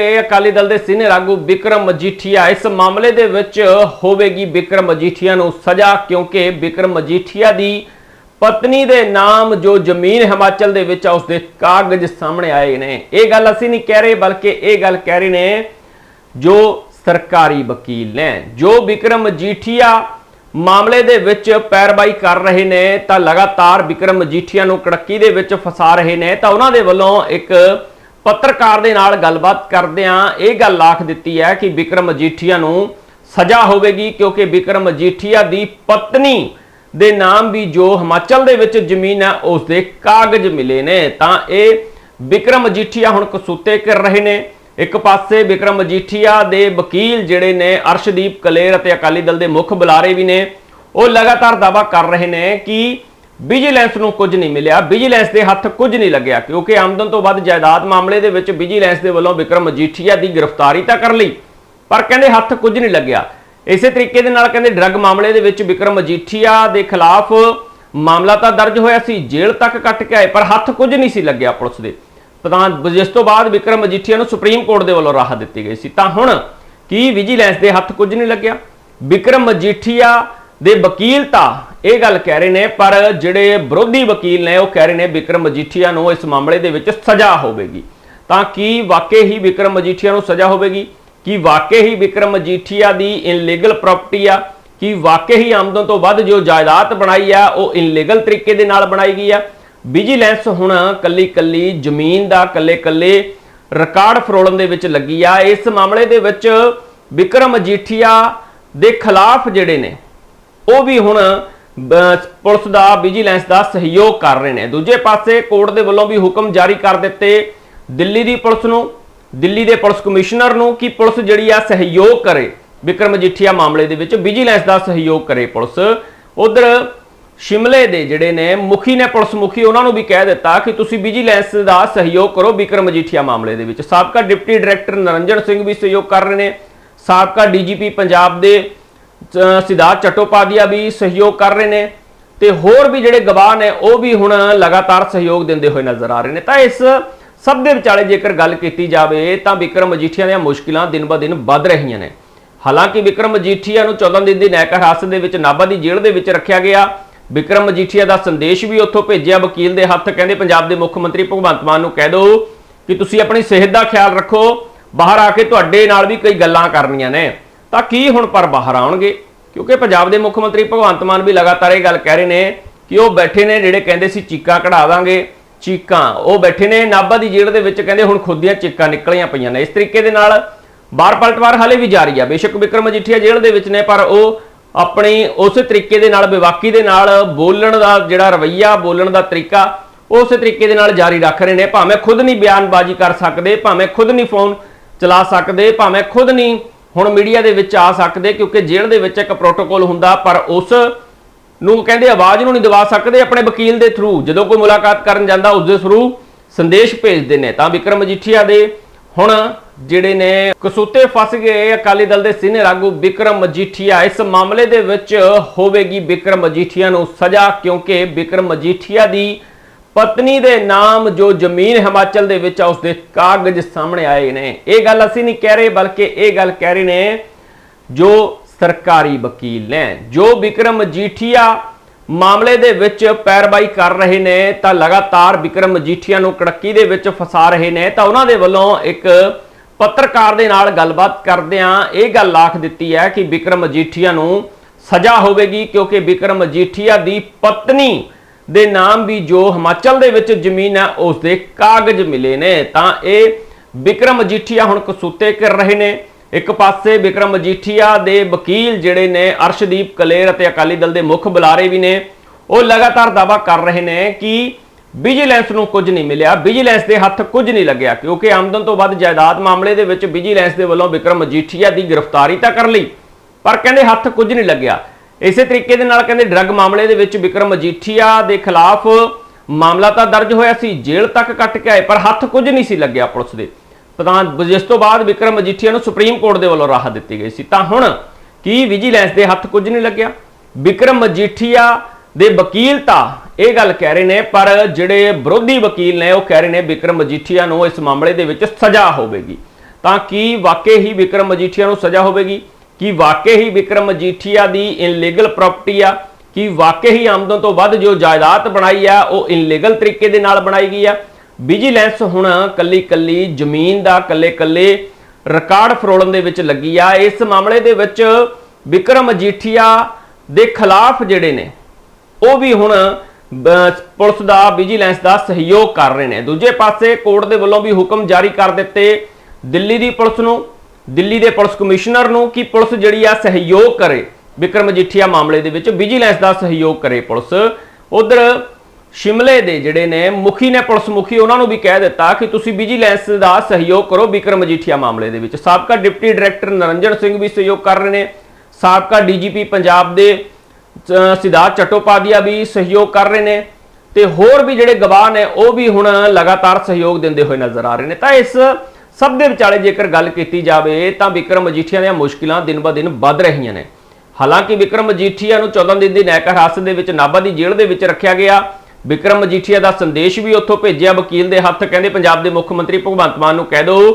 ਇਹ ਅਕਾਲੀ ਦਲ ਦੇ ਸੀਨੀਅਰ ਆਗੂ ਵਿਕਰਮ ਮਜੀਠੀਆ, ਇਸ ਮਾਮਲੇ ਦੇ ਵਿੱਚ ਹੋਵੇਗੀ ਵਿਕਰਮ ਮਜੀਠੀਆ ਨੂੰ ਸਜ਼ਾ, ਕਿਉਂਕਿ ਵਿਕਰਮ ਮਜੀਠੀਆ ਦੀ ਪਤਨੀ ਦੇ ਨਾਮ ਜੋ ਜ਼ਮੀਨ ਹਿਮਾਚਲ ਦੇ ਵਿੱਚ ਆ, ਉਸ ਦੇ ਕਾਗਜ਼ ਸਾਹਮਣੇ ਆਏ ਨੇ। ਇਹ ਗੱਲ ਅਸੀਂ ਨਹੀਂ ਕਹਿ ਰਹੇ, ਬਲਕਿ ਇਹ ਗੱਲ ਕਹਿ ਰਹੇ ਨੇ ਜੋ ਸਰਕਾਰੀ ਵਕੀਲ ਨੇ। ਜੋ ਵਿਕਰਮ ਮਜੀਠੀਆ ਮਾਮਲੇ ਦੇ ਵਿੱਚ ਪੈਰਵਾਈ ਕਰ ਰਹੇ ਨੇ, ਤਾਂ ਲਗਾਤਾਰ ਵਿਕਰਮ ਮਜੀਠੀਆ ਨੂੰ ਕੜੱਕੀ ਦੇ ਵਿੱਚ ਫਸਾ ਰਹੇ ਨੇ, ਤਾਂ ਉਹਨਾਂ ਦੇ ਵੱਲੋਂ ਇੱਕ ਪੱਤਰਕਾਰ ਦੇ ਨਾਲ ਗੱਲਬਾਤ ਕਰਦਿਆਂ ਇਹ ਗੱਲ ਆਖ ਦਿੱਤੀ ਹੈ ਕਿ ਵਿਕਰਮ ਮਜੀਠੀਆ ਨੂੰ ਸਜ਼ਾ ਹੋਵੇਗੀ ਕਿਉਂਕਿ ਵਿਕਰਮ ਮਜੀਠੀਆ ਦੀ ਪਤਨੀ ਦੇ ਨਾਮ ਵੀ ਜੋ ਹਿਮਾਚਲ ਦੇ ਵਿੱਚ ਜ਼ਮੀਨ ਹੈ, ਉਸ ਦੇ ਕਾਗਜ਼ ਮਿਲੇ ਨੇ। ਤਾਂ ਇਹ ਵਿਕਰਮ ਮਜੀਠੀਆ ਹੁਣ ਕਸੂਤੇ ਕਰ ਰਹੇ ਨੇ। ਇੱਕ ਪਾਸੇ ਵਿਕਰਮ ਮਜੀਠੀਆ ਦੇ ਵਕੀਲ ਜਿਹੜੇ ਨੇ, ਅਰਸ਼ਦੀਪ ਕਲੇਰ ਅਤੇ ਅਕਾਲੀ ਦਲ ਦੇ ਮੁੱਖ ਬੁਲਾਰੇ ਵੀ ਨੇ, ਉਹ ਲਗਾਤਾਰ ਦਾਵਾ ਕਰ ਰਹੇ ਨੇ ਕਿ ਵਿਜੀਲੈਂਸ ਨੂੰ ਕੁਝ ਨਹੀਂ ਮਿਲਿਆ। ਵਿਜੀਲੈਂਸ ਦੇ ਹੱਥ ਕੁਝ ਨਹੀਂ ਲੱਗਿਆ, ਕਿਉਂਕਿ ਆਮਦਨ ਤੋਂ ਵੱਧ ਜਾਇਦਾਦ ਮਾਮਲੇ ਦੇ ਵਿੱਚ ਵਿਜੀਲੈਂਸ ਦੇ ਵੱਲੋਂ ਵਿਕਰਮ ਮਜੀਠੀਆ ਦੀ ਗ੍ਰਿਫਤਾਰੀ ਤਾਂ ਕਰ ਲਈ, ਪਰ ਕਹਿੰਦੇ ਹੱਥ ਕੁਝ ਨਹੀਂ ਲੱਗਿਆ। ਇਸੇ ਤਰੀਕੇ ਦੇ ਨਾਲ ਕਹਿੰਦੇ ਡਰੱਗ ਮਾਮਲੇ ਦੇ ਵਿੱਚ ਵਿਕਰਮ ਮਜੀਠੀਆ ਦੇ ਖਿਲਾਫ ਮਾਮਲਾ ਤਾਂ ਦਰਜ ਹੋਇਆ ਸੀ, ਜੇਲ੍ਹ ਤੱਕ ਕੱਟ ਕੇ ਆਏ, ਪਰ ਹੱਥ ਕੁਝ ਨਹੀਂ ਸੀ ਲੱਗਿਆ ਪੁਲਿਸ ਦੇ। ਤਾਂ ਜਿਸ ਤੋਂ ਬਾਅਦ ਵਿਕਰਮ ਮਜੀਠੀਆ ਨੂੰ ਸੁਪਰੀਮ ਕੋਰਟ ਦੇ ਵੱਲੋਂ ਰਾਹਤ ਦਿੱਤੀ ਗਈ ਸੀ। ਤਾਂ ਹੁਣ ਕੀ ਵਿਜੀਲੈਂਸ ਦੇ ਹੱਥ ਕੁਝ ਨਹੀਂ ਲੱਗਿਆ? ਵਿਕਰਮ ਮਜੀਠੀਆ ਦੇ ਵਕੀਲ ਤਾਂ ਇਹ ਗੱਲ ਕਹਿ ਰਹੇ ਨੇ, ਪਰ ਜਿਹੜੇ ਵਿਰੋਧੀ ਵਕੀਲ ਨੇ, ਉਹ ਕਹਿ ਰਹੇ ਨੇ ਵਿਕਰਮ ਮਜੀਠੀਆ ਨੂੰ ਇਸ ਮਾਮਲੇ ਦੇ ਵਿੱਚ ਸਜ਼ਾ ਹੋਵੇਗੀ। ਤਾਂ ਕੀ ਵਾਕਈ ਹੀ ਵਿਕਰਮ ਮਜੀਠੀਆ ਨੂੰ ਸਜ਼ਾ ਹੋਵੇਗੀ? ਕੀ ਵਾਕਈ ਹੀ ਵਿਕਰਮ ਮਜੀਠੀਆ ਦੀ ਇਨਲੀਗਲ ਪ੍ਰਾਪਰਟੀ ਆ? ਕੀ ਵਾਕਈ ਹੀ ਆਮਦਨ ਤੋਂ ਵੱਧ ਜੋ ਜਾਇਦਾਦ ਬਣਾਈ ਆ, ਉਹ ਇਨਲੀਗਲ ਤਰੀਕੇ ਦੇ ਨਾਲ ਬਣਾਈ ਗਈ ਆ? ਵਿਜੀਲੈਂਸ ਹੁਣ ਕੱਲੀ ਕੱਲੀ ਜ਼ਮੀਨ ਦਾ ਕੱਲੇ ਕੱਲੇ ਰਿਕਾਰਡ ਫਰੋਲਣ ਦੇ ਵਿੱਚ ਲੱਗੀ ਆ। ਇਸ ਮਾਮਲੇ ਦੇ ਵਿੱਚ ਵਿਕਰਮ ਮਜੀਠੀਆ ਦੇ ਖਿਲਾਫ ਜਿਹੜੇ ਨੇ, ਉਹ ਵੀ ਹੁਣ ਪੁਲਿਸ ਦਾ ਵਿਜੀਲੈਂਸ ਦਾ ਸਹਿਯੋਗ ਕਰ ਰਹੇ ਨੇ। ਦੂਜੇ ਪਾਸੇ ਕੋਰਟ ਦੇ ਵੱਲੋਂ ਵੀ ਹੁਕਮ ਜਾਰੀ ਕਰ ਦਿੱਤੇ ਦਿੱਲੀ ਦੀ ਪੁਲਿਸ ਨੂੰ, ਦਿੱਲੀ ਦੇ ਪੁਲਿਸ ਕਮਿਸ਼ਨਰ ਨੂੰ ਕਿ ਪੁਲਿਸ ਜਿਹੜੀ ਆ ਸਹਿਯੋਗ ਕਰੇ। ਵਿਕਰਮ ਮਜੀਠੀਆ ਮਾਮਲੇ ਦੇ ਵਿੱਚ ਵਿਜੀਲੈਂਸ ਦਾ ਸਹਿਯੋਗ ਕਰੇ ਪੁਲਿਸ। ਉਧਰ ਸ਼ਿਮਲੇ ਦੇ ਜਿਹੜੇ ਨੇ, ਮੁਖੀ ਨੇ, ਪੁਲਿਸ ਮੁਖੀ, ਉਹਨਾਂ ਨੂੰ ਵੀ ਕਹਿ ਦਿੱਤਾ ਕਿ ਤੁਸੀਂ ਵਿਜੀਲੈਂਸ ਦਾ ਸਹਿਯੋਗ ਕਰੋ ਵਿਕਰਮ ਮਜੀਠੀਆ ਮਾਮਲੇ ਦੇ ਵਿੱਚ। ਸਾਬਕਾ ਡਿਪਟੀ ਡਾਇਰੈਕਟਰ ਨਰਿੰਜਨ ਸਿੰਘ ਵੀ ਸਹਿਯੋਗ ਕਰ ਰਹੇ ਨੇ। ਸਾਬਕਾ ਡੀਜੀਪੀ ਪੰਜਾਬ ਦੇ ਸਿਧਾਰਥ ਚਟੋਪਾਧਿਆ ਵੀ ਸਹਿਯੋਗ ਕਰ ਰਹੇ ਨੇ ਤੇ ਹੋਰ ਵੀ ਜਿਹੜੇ ਗਵਾਹ ਨੇ, ਉਹ ਵੀ ਹੁਣ ਲਗਾਤਾਰ ਸਹਿਯੋਗ ਦਿੰਦੇ ਹੋਏ ਨਜ਼ਰ ਆ ਰਹੇ ਨੇ। ਤਾਂ ਇਸ ਸਭ ਦੇ ਵਿਚਾਲੇ ਜੇਕਰ ਗੱਲ ਕੀਤੀ ਜਾਵੇ, ਤਾਂ ਵਿਕਰਮ ਮਜੀਠੀਆ ਦੀਆਂ ਮੁਸ਼ਕਿਲਾਂ ਦਿਨ ਬ ਦਿਨ ਵੱਧ ਰਹੀਆਂ ਨੇ। ਹਾਲਾਂਕਿ ਵਿਕਰਮ ਮਜੀਠੀਆ ਨੂੰ 14 ਦਿਨ ਦੀ ਨਿਆਇਕ ਹਿਰਾਸਤ ਦੇ ਵਿੱਚ ਨਾਭਾ ਦੀ ਜੇਲ੍ਹ ਦੇ ਵਿੱਚ ਰੱਖਿਆ ਗਿਆ। ਵਿਕਰਮ ਮਜੀਠੀਆ ਦਾ ਸੰਦੇਸ਼ ਵੀ ਉੱਥੋਂ ਭੇਜਿਆ। ਵਕੀਲ ਦੇ ਹੱਥ ਕਹਿੰਦੇ ਪੰਜਾਬ ਦੇ ਮੁੱਖ ਮੰਤਰੀ ਭਗਵੰਤ ਮਾਨ ਨੂੰ ਕਹਿ ਦਿਓ ਕਿ ਤੁਸੀਂ ਆਪਣੀ ਸਿਹਤ ਦਾ ਖਿਆਲ ਰੱਖੋ। ਬਾਹਰ ਆ ਕੇ ਤੁਹਾਡੇ ਨਾਲ ਵੀ ਕਈ ਗੱਲਾਂ ਕਰਨੀਆਂ ਨੇ। ਤਾਂ ਕੀ ਹੁਣ ਪਰ ਬਾਹਰ ਆਉਣਗੇ? ਕਿਉਂਕਿ ਪੰਜਾਬ ਦੇ ਮੁੱਖ ਮੰਤਰੀ ਭਗਵੰਤ ਮਾਨ ਵੀ ਲਗਾਤਾਰ ਇਹ ਗੱਲ ਕਹਿ ਰਹੇ ਨੇ ਕਿ ਉਹ ਬੈਠੇ ਨੇ ਜਿਹੜੇ ਕਹਿੰਦੇ ਸੀ ਚੀਕਾਂ ਕਢਾ ਦਾਂਗੇ। ਚੀਕਾਂ, ਉਹ ਬੈਠੇ ਨੇ, ਨਾਭਾ ਦੀ ਜੇਲ੍ਹ ਦੇ ਵਿੱਚ ਕਹਿੰਦੇ ਹੁਣ ਖੁਦ ਦੀਆਂ ਚੀਕਾਂ ਨਿਕਲੀਆਂ ਪਈਆਂ ਨੇ। ਇਸ ਤਰੀਕੇ ਦੇ ਨਾਲ ਬਾਰ ਪਲਟਵਾਰ ਹਾਲੇ ਵੀ ਜਾਰੀ ਆ। ਬੇਸ਼ੱਕ ਵਿਕਰਮ ਮਜੀਠੀਆ ਜੇਲ੍ਹ ਦੇ ਵਿੱਚ ਨੇ, ਪਰ ਉਹ ਆਪਣੀ ਉਸੇ ਤਰੀਕੇ ਦੇ ਨਾਲ ਵਿਵਾਕੀ ਦੇ ਨਾਲ ਬੋਲਣ ਦਾ ਜਿਹੜਾ ਰਵਈਆ, ਬੋਲਣ ਦਾ ਤਰੀਕਾ ਉਸੇ ਤਰੀਕੇ ਦੇ ਨਾਲ ਜਾਰੀ ਰੱਖ ਰਹੇ ਨੇ। ਭਾਵੇਂ ਖੁਦ ਨਹੀਂ ਬਿਆਨਬਾਜ਼ੀ ਕਰ ਸਕਦੇ, ਭਾਵੇਂ ਖੁਦ ਨਹੀਂ ਫੋਨ ਚਲਾ ਸਕਦੇ, ਭਾਵੇਂ ਖੁਦ ਨਹੀਂ ਹੁਣ ਮੀਡੀਆ ਦੇ ਵਿੱਚ ਆ ਸਕਦੇ, ਕਿਉਂਕਿ ਜੇਲ੍ਹ ਦੇ ਵਿੱਚ ਇੱਕ ਪ੍ਰੋਟੋਕਾਲ ਹੁੰਦਾ, ਪਰ ਉਸ ਨੂੰ ਕਹਿੰਦੇ ਆਵਾਜ਼ ਨੂੰ ਨਹੀਂ ਦਬਾ ਸਕਦੇ ਆਪਣੇ ਵਕੀਲ ਦੇ ਥਰੂ ਜਦੋਂ ਕੋਈ ਮੁਲਾਕਾਤ ਕਰਨ ਜਾਂਦਾ, ਉਸ ਦੇ ਥਰੂ ਸੰਦੇਸ਼ ਭੇਜਦੇ ਨੇ। ਤਾਂ ਵਿਕਰਮ ਮਜੀਠੀਆ ਦੇ ਹੁਣ ਜਿਹੜੇ ਨੇ ਕਸੂਤੇ ਫਸ ਗਏ, ਅਕਾਲੀ ਦਲ ਦੇ ਸੀਨੀਅਰ ਆਗੂ ਵਿਕਰਮ ਮਜੀਠੀਆ, ਇਸ ਮਾਮਲੇ ਦੇ ਵਿੱਚ ਹੋਵੇਗੀ ਵਿਕਰਮ ਮਜੀਠੀਆ ਨੂੰ ਸਜ਼ਾ, ਕਿਉਂਕਿ ਵਿਕਰਮ ਮਜੀਠੀਆ ਦੀ ਪਤਨੀ ਦੇ ਨਾਮ ਜੋ ਜ਼ਮੀਨ ਹਿਮਾਚਲ ਦੇ ਵਿੱਚ ਆ, ਉਸ ਦੇ ਕਾਗਜ਼ ਸਾਹਮਣੇ ਆਏ ਨੇ। ਇਹ ਗੱਲ ਅਸੀਂ ਨਹੀਂ ਕਹਿ ਰਹੇ, ਬਲਕਿ ਇਹ ਗੱਲ ਕਹਿ ਰਹੇ ਨੇ ਜੋ ਸਰਕਾਰੀ ਵਕੀਲ ਨੇ। ਜੋ ਵਿਕਰਮ ਮਜੀਠੀਆ ਮਾਮਲੇ ਦੇ ਵਿੱਚ ਪੈਰਵਾਈ ਕਰ ਰਹੇ ਨੇ, ਤਾਂ ਲਗਾਤਾਰ ਵਿਕਰਮ ਮਜੀਠੀਆ ਨੂੰ ਕੜੱਕੀ ਦੇ ਵਿੱਚ ਫਸਾ ਰਹੇ ਨੇ, ਤਾਂ ਉਹਨਾਂ ਦੇ ਵੱਲੋਂ ਇੱਕ ਪੱਤਰਕਾਰ ਦੇ ਨਾਲ ਗੱਲਬਾਤ ਕਰਦਿਆਂ ਇਹ ਗੱਲ ਆਖ ਦਿੱਤੀ ਹੈ ਕਿ ਵਿਕਰਮ ਮਜੀਠੀਆ ਨੂੰ ਸਜ਼ਾ ਹੋਵੇਗੀ, ਕਿਉਂਕਿ ਵਿਕਰਮ ਮਜੀਠੀਆ ਦੀ ਪਤਨੀ ਦੇ ਨਾਮ ਵੀ ਜੋ ਹਿਮਾਚਲ ਦੇ ਵਿੱਚ ਜ਼ਮੀਨ ਹੈ ਉਸ ਦੇ ਕਾਗਜ਼ ਮਿਲੇ ਨੇ। ਤਾਂ ਇਹ ਵਿਕਰਮ ਮਜੀਠੀਆ ਹੁਣ ਕਸੂਤੇ ਕਰ ਰਹੇ ਨੇ। ਇੱਕ ਪਾਸੇ ਵਿਕਰਮ ਮਜੀਠੀਆ ਦੇ ਵਕੀਲ ਜਿਹੜੇ ਨੇ, ਅਰਸ਼ਦੀਪ ਕਲੇਰ ਅਤੇ ਅਕਾਲੀ ਦਲ ਦੇ ਮੁੱਖ ਬੁਲਾਰੇ ਵੀ ਨੇ, ਉਹ ਲਗਾਤਾਰ ਦਾਵਾ ਕਰ ਰਹੇ ਨੇ ਕਿ ਵਿਜੀਲੈਂਸ ਨੂੰ ਕੁਝ ਨਹੀਂ ਮਿਲਿਆ। ਵਿਜੀਲੈਂਸ ਦੇ ਹੱਥ ਕੁਝ ਨਹੀਂ ਲੱਗਿਆ, ਕਿਉਂਕਿ ਆਮਦਨ ਤੋਂ ਵੱਧ ਜਾਇਦਾਦ ਮਾਮਲੇ ਦੇ ਵਿੱਚ ਵਿਜੀਲੈਂਸ ਦੇ ਵੱਲੋਂ ਵਿਕਰਮ ਮਜੀਠੀਆ ਦੀ ਗ੍ਰਿਫਤਾਰੀ ਤਾਂ ਕਰ ਲਈ, ਪਰ ਕਹਿੰਦੇ ਹੱਥ ਕੁਝ ਨਹੀਂ ਲੱਗਿਆ। ਇਸੇ ਤਰੀਕੇ ਦੇ ਨਾਲ ਕਹਿੰਦੇ ਡਰੱਗ ਮਾਮਲੇ ਦੇ ਵਿੱਚ ਵਿਕਰਮ ਮਜੀਠੀਆ ਦੇ ਖਿਲਾਫ ਮਾਮਲਾ ਤਾਂ ਦਰਜ ਹੋਇਆ ਸੀ, ਜੇਲ੍ਹ ਤੱਕ ਕੱਟ ਕੇ ਆਏ, ਪਰ ਹੱਥ ਕੁਝ ਨਹੀਂ ਸੀ ਲੱਗਿਆ ਪੁਲਿਸ ਦੇ। ਤਾਂ ਜਿਸ ਤੋਂ ਬਾਅਦ ਵਿਕਰਮ ਮਜੀਠੀਆ ਨੂੰ ਸੁਪਰੀਮ ਕੋਰਟ ਦੇ ਵੱਲੋਂ ਰਾਹਤ ਦਿੱਤੀ ਗਈ ਸੀ। ਤਾਂ ਹੁਣ ਕੀ ਵਿਜੀਲੈਂਸ ਦੇ ਹੱਥ ਕੁਝ ਨਹੀਂ ਲੱਗਿਆ? ਵਿਕਰਮ ਮਜੀਠੀਆ ਦੇ ਵਕੀਲ ਤਾਂ ਇਹ ਗੱਲ ਕਹਿ ਰਹੇ ਨੇ, ਪਰ ਜਿਹੜੇ ਵਿਰੋਧੀ ਵਕੀਲ ਨੇ ਉਹ ਕਹਿ ਰਹੇ ਨੇ ਵਿਕਰਮ ਮਜੀਠੀਆ ਨੂੰ ਇਸ ਮਾਮਲੇ ਦੇ ਵਿੱਚ ਸਜ਼ਾ ਹੋਵੇਗੀ। ਤਾਂ ਕੀ ਵਾਕਈ ਹੀ ਵਿਕਰਮ ਮਜੀਠੀਆ ਨੂੰ ਸਜ਼ਾ ਹੋਵੇਗੀ? ਕਿ ਵਾਕਈ ਹੀ ਵਿਕਰਮ ਮਜੀਠੀਆ ਦੀ ਇਨਲੀਗਲ ਪ੍ਰਾਪਰਟੀ ਆ, ਕਿ ਵਾਕਈ ਹੀ ਆਮਦਨ ਤੋਂ ਵੱਧ ਜੋ ਜਾਇਦਾਦ ਬਣਾਈ ਆ, ਉਹ ਇਨਲੀਗਲ ਤਰੀਕੇ ਦੇ ਨਾਲ ਬਣਾਈ ਗਈ ਆ। ਵਿਜੀਲੈਂਸ ਹੁਣ ਕੱਲੀ ਕੱਲੀ ਜ਼ਮੀਨ ਦਾ ਕੱਲੇ ਕੱਲੇ ਰਿਕਾਰਡ ਫਰੋਲਣ ਦੇ ਵਿੱਚ ਲੱਗੀ ਆ। ਇਸ ਮਾਮਲੇ ਦੇ ਵਿੱਚ ਵਿਕਰਮ ਮਜੀਠੀਆ ਦੇ ਖਿਲਾਫ ਜਿਹੜੇ ਨੇ, ਉਹ ਵੀ ਹੁਣ ਪੁਲਿਸ ਦਾ ਵਿਜੀਲੈਂਸ ਦਾ ਸਹਿਯੋਗ ਕਰ ਰਹੇ ਨੇ। ਦੂਜੇ ਪਾਸੇ ਕੋਰਟ ਦੇ ਵੱਲੋਂ ਵੀ ਹੁਕਮ ਜਾਰੀ ਕਰ ਦਿੱਤੇ ਦਿੱਲੀ ਦੀ ਪੁਲਿਸ ਨੂੰ। ਦਿੱਲੀ ਦੇ ਪੁਲਿਸ ਕਮਿਸ਼ਨਰ ਨੂੰ ਕਿ ਪੁਲਿਸ ਜਿਹੜੀ ਆ ਸਹਿਯੋਗ ਕਰੇ। ਵਿਕਰਮ ਮਜੀਠੀਆ ਮਾਮਲੇ ਦੇ ਵਿੱਚ ਵਿਜੀਲੈਂਸ ਦਾ ਸਹਿਯੋਗ ਕਰੇ ਪੁਲਿਸ। ਉਧਰ ਸ਼ਿਮਲੇ ਦੇ ਜਿਹੜੇ ਨੇ, ਮੁਖੀ ਨੇ ਪੁਲਿਸ ਮੁਖੀ, ਉਹਨਾਂ ਨੂੰ ਵੀ ਕਹਿ ਦਿੱਤਾ ਕਿ ਤੁਸੀਂ ਵਿਜੀਲੈਂਸ ਦਾ ਸਹਿਯੋਗ ਕਰੋ ਵਿਕਰਮ ਮਜੀਠੀਆ ਮਾਮਲੇ ਦੇ ਵਿੱਚ। ਸਾਬਕਾ ਡਿਪਟੀ ਡਾਇਰੈਕਟਰ ਨਰਿੰਜਨ ਸਿੰਘ ਵੀ ਸਹਿਯੋਗ ਕਰ ਰਹੇ ਨੇ। ਸਾਬਕਾ ਡੀਜੀਪੀ ਪੰਜਾਬ ਦੇ ਸਿਧਾਰਥ ਚਟੋਪਾਧਿਆ ਵੀ ਸਹਿਯੋਗ ਕਰ ਰਹੇ ਨੇ। ਤੇ ਹੋਰ ਵੀ ਜਿਹੜੇ ਗਵਾਹ ਨੇ, ਉਹ ਵੀ ਹੁਣ ਲਗਾਤਾਰ ਸਹਿਯੋਗ ਦਿੰਦੇ ਹੋਏ ਨਜ਼ਰ ਆ ਰਹੇ ਨੇ। ਤਾਂ ਇਸ ਸਭ ਦੇ ਵਿਚਾਲੇ ਜੇਕਰ ਗੱਲ ਕੀਤੀ ਜਾਵੇ ਤਾਂ ਵਿਕਰਮ ਮਜੀਠੀਆ ਦੀਆਂ ਮੁਸ਼ਕਿਲਾਂ ਦਿਨ-ਬ-ਦਿਨ ਵੱਧ ਰਹੀਆਂ ਨੇ। ਹਾਲਾਂਕਿ ਵਿਕਰਮ ਮਜੀਠੀਆ ਨੂੰ 14 ਦਿਨ ਦੀ ਨੈਕ ਹਿਰਾਸਤ ਦੇ ਵਿੱਚ ਨਾਭਾ ਦੀ ਜੇਲ੍ਹ ਦੇ ਵਿੱਚ ਰੱਖਿਆ ਗਿਆ। ਵਿਕਰਮ ਮਜੀਠੀਆ ਦਾ ਸੰਦੇਸ਼ ਵੀ ਉੱਥੋਂ ਭੇਜਿਆ। ਵਕੀਲ ਦੇ ਹੱਥ ਕਹਿੰਦੇ ਪੰਜਾਬ ਦੇ ਮੁੱਖ ਮੰਤਰੀ ਭਗਵੰਤ ਮਾਨ ਨੂੰ ਕਹਿ ਦਿਓ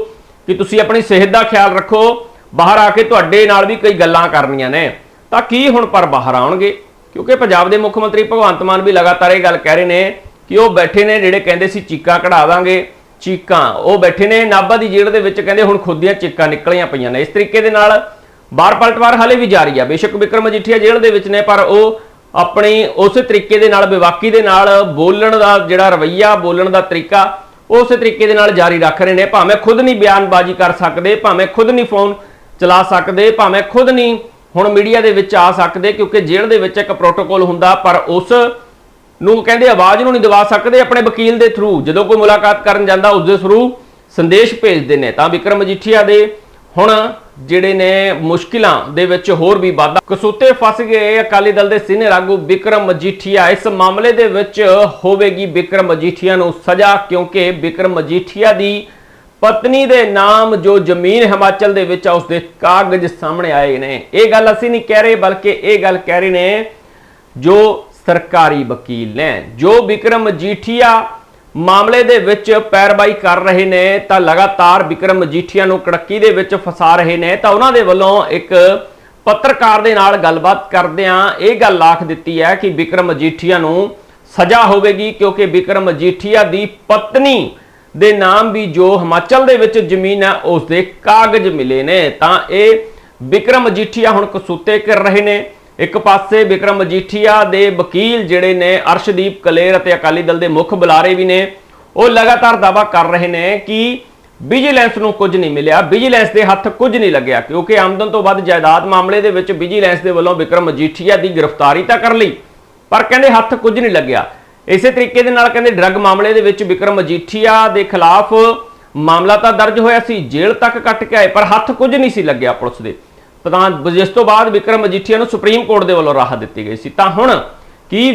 ਕਿ ਤੁਸੀਂ ਆਪਣੀ ਸਿਹਤ ਦਾ ਖਿਆਲ ਰੱਖੋ। ਬਾਹਰ ਆ ਕੇ ਤੁਹਾਡੇ ਨਾਲ ਵੀ ਕਈ ਗੱਲਾਂ ਕਰਨੀਆਂ ਨੇ। ਤਾਂ ਕੀ ਹੁਣ ਪਰ ਬਾਹਰ ਆਉਣਗੇ? ਕਿਉਂਕਿ ਪੰਜਾਬ ਦੇ ਮੁੱਖ ਮੰਤਰੀ ਭਗਵੰਤ ਮਾਨ ਵੀ ਲਗਾਤਾਰ ਇਹ ਗੱਲ ਕਹਿ ਰਹੇ ਨੇ ਕਿ ਉਹ ਬੈਠੇ ਨੇ, ਜਿਹੜੇ ਕਹਿੰਦੇ ਸੀ ਚੀਕਾ ਕਢਾ ਦਾਂਗੇ। ਚੀਕਾਂ। ਉਹ ਬੈਠੇ ਨੇ ਨਾਭਾ ਦੀ ਜੇਲ੍ਹ ਦੇ ਵਿੱਚ, ਕਹਿੰਦੇ ਹੁਣ ਖੁਦ ਦੀਆਂ ਚੀਕਾਂ ਨਿਕਲੀਆਂ ਪਈਆਂ ਨੇ। ਇਸ ਤਰੀਕੇ ਦੇ ਨਾਲ ਬਾਰ ਪਲਟਵਾਰ ਹਾਲੇ ਵੀ ਜਾਰੀ ਆ। ਬੇਸ਼ੱਕ ਵਿਕਰਮ ਮਜੀਠੀਆ ਜੇਲ੍ਹ ਦੇ ਵਿੱਚ ਨੇ, ਪਰ ਉਹ ਆਪਣੀ ਉਸੇ ਤਰੀਕੇ ਦੇ ਨਾਲ ਵਿਵਾਕੀ ਦੇ ਨਾਲ ਬੋਲਣ ਦਾ ਜਿਹੜਾ ਰਵਈਆ, ਬੋਲਣ ਦਾ ਤਰੀਕਾ ਉਸੇ ਤਰੀਕੇ ਦੇ ਨਾਲ ਜਾਰੀ ਰੱਖ ਰਹੇ ਨੇ। ਭਾਵੇਂ ਖੁਦ ਨਹੀਂ ਬਿਆਨਬਾਜ਼ੀ ਕਰ ਸਕਦੇ, ਭਾਵੇਂ ਖੁਦ ਨਹੀਂ ਫੋਨ ਚਲਾ ਸਕਦੇ, ਭਾਵੇਂ ਖੁਦ ਨਹੀਂ ਹੁਣ ਮੀਡੀਆ ਦੇ ਵਿੱਚ ਆ ਸਕਦੇ, ਕਿਉਂਕਿ ਜੇਲ੍ਹ ਦੇ ਵਿੱਚ ਇੱਕ ਪ੍ਰੋਟੋਕੋਲ ਹੁੰਦਾ, ਪਰ ਉਸ ਨੂੰ ਕਹਿੰਦੇ ਆਵਾਜ਼ ਨੂੰ ਨਹੀਂ ਦਵਾ ਸਕਦੇ ਆਪਣੇ ਵਕੀਲ ਦੇ ਥਰੂ ਜਦੋਂ ਕੋਈ ਮੁਲਾਕਾਤ ਕਰਨ ਜਾਂਦਾ, ਉਸ ਦੇ ਥਰੂ ਸੰਦੇਸ਼ ਭੇਜਦੇ ਨੇ। ਤਾਂ ਵਿਕਰਮ ਮਜੀਠੀਆ ਦੇ ਹੁਣ ਜਿਹੜੇ ਨੇ ਮੁਸ਼ਕਿਲਾਂ ਦੇ ਵਿੱਚ ਹੋਰ ਵੀ ਵਾਧਾ। ਕਸੂਤੇ ਫਸ ਗਏ ਅਕਾਲੀ ਦਲ ਦੇ ਸੀਨੀਅਰ ਆਗੂ ਵਿਕਰਮ ਮਜੀਠੀਆ ਇਸ ਮਾਮਲੇ ਦੇ ਵਿੱਚ ਹੋਵੇਗੀ ਵਿਕਰਮ ਮਜੀਠੀਆ ਨੂੰ ਸਜ਼ਾ, ਕਿਉਂਕਿ ਵਿਕਰਮ ਮਜੀਠੀਆ ਦੀ ਪਤਨੀ ਦੇ ਨਾਮ ਜੋ ਜ਼ਮੀਨ ਹਿਮਾਚਲ ਦੇ ਵਿੱਚ ਆ, ਉਸ ਦੇ ਕਾਗਜ਼ ਸਾਹਮਣੇ ਆਏ ਨੇ। ਇਹ ਗੱਲ ਅਸੀਂ ਨਹੀਂ ਕਹਿ ਰਹੇ, ਬਲਕਿ ਇਹ ਗੱਲ ਕਹਿ ਰਹੇ ਨੇ ਜੋ ਸਰਕਾਰੀ ਵਕੀਲ ਨੇ। ਜੋ ਵਿਕਰਮ ਮਜੀਠੀਆ ਮਾਮਲੇ ਦੇ ਵਿੱਚ ਪੈਰਵਾਈ ਕਰ ਰਹੇ ਨੇ, ਤਾਂ ਲਗਾਤਾਰ ਵਿਕਰਮ ਮਜੀਠੀਆ ਨੂੰ ਕੜੱਕੀ ਦੇ ਵਿੱਚ ਫਸਾ ਰਹੇ ਨੇ, ਤਾਂ ਉਹਨਾਂ ਦੇ ਵੱਲੋਂ ਇੱਕ ਪੱਤਰਕਾਰ ਦੇ ਨਾਲ ਗੱਲਬਾਤ ਕਰਦਿਆਂ ਇਹ ਗੱਲ ਆਖ ਦਿੱਤੀ ਹੈ ਕਿ ਵਿਕਰਮ ਮਜੀਠੀਆ ਨੂੰ ਸਜ਼ਾ ਹੋਵੇਗੀ, ਕਿਉਂਕਿ ਵਿਕਰਮ ਮਜੀਠੀਆ ਦੀ ਪਤਨੀ ਦੇ ਨਾਮ ਵੀ ਜੋ ਹਿਮਾਚਲ ਦੇ ਵਿੱਚ ਜ਼ਮੀਨ ਹੈ ਉਸ ਦੇ ਕਾਗਜ਼ ਮਿਲੇ ਨੇ। ਤਾਂ ਇਹ ਵਿਕਰਮ ਮਜੀਠੀਆ ਹੁਣ ਕਸੂਤੇ ਕਰ ਰਹੇ ਨੇ। ਇੱਕ ਪਾਸੇ ਵਿਕਰਮ ਮਜੀਠੀਆ ਦੇ ਵਕੀਲ ਜਿਹੜੇ ਨੇ ਅਰਸ਼ਦੀਪ ਕਲੇਰ ਅਤੇ ਅਕਾਲੀ ਦਲ ਦੇ ਮੁੱਖ ਬੁਲਾਰੇ ਵੀ ਨੇ, ਉਹ ਲਗਾਤਾਰ ਦਾਵਾ ਕਰ ਰਹੇ ਨੇ ਕਿ ਵਿਜੀਲੈਂਸ ਨੂੰ ਕੁਝ ਨਹੀਂ ਮਿਲਿਆ। ਵਿਜੀਲੈਂਸ ਦੇ ਹੱਥ ਕੁਝ ਨਹੀਂ ਲੱਗਿਆ, ਕਿਉਂਕਿ ਆਮਦਨ ਤੋਂ ਵੱਧ ਜਾਇਦਾਦ ਮਾਮਲੇ ਦੇ ਵਿੱਚ ਵਿਜੀਲੈਂਸ ਦੇ ਵੱਲੋਂ ਵਿਕਰਮ ਮਜੀਠੀਆ ਦੀ ਗ੍ਰਿਫਤਾਰੀ ਤਾਂ ਕਰ ਲਈ, ਪਰ ਕਹਿੰਦੇ ਹੱਥ ਕੁਝ ਨਹੀਂ ਲੱਗਿਆ। ਇਸੇ ਤਰੀਕੇ ਦੇ ਨਾਲ ਕਹਿੰਦੇ ਡਰੱਗ ਮਾਮਲੇ ਦੇ ਵਿੱਚ ਵਿਕਰਮ ਮਜੀਠੀਆ ਦੇ ਖਿਲਾਫ ਮਾਮਲਾ ਤਾਂ ਦਰਜ ਹੋਇਆ ਸੀ, ਜੇਲ੍ਹ ਤੱਕ ਕੱਟ ਕੇ ਆਏ, ਪਰ ਹੱਥ ਕੁਝ ਨਹੀਂ ਸੀ ਲੱਗਿਆ ਪੁਲਿਸ ਦੇ। ਤਾਂ ਜਿਸ ਤੋਂ ਬਾਅਦ ਵਿਕਰਮ ਮਜੀਠੀਆ ਨੂੰ ਸੁਪਰੀਮ ਕੋਰਟ ਦੇ ਵੱਲੋਂ ਰਾਹਤ ਦਿੱਤੀ ਗਈ ਸੀ। ਤਾਂ ਹੁਣ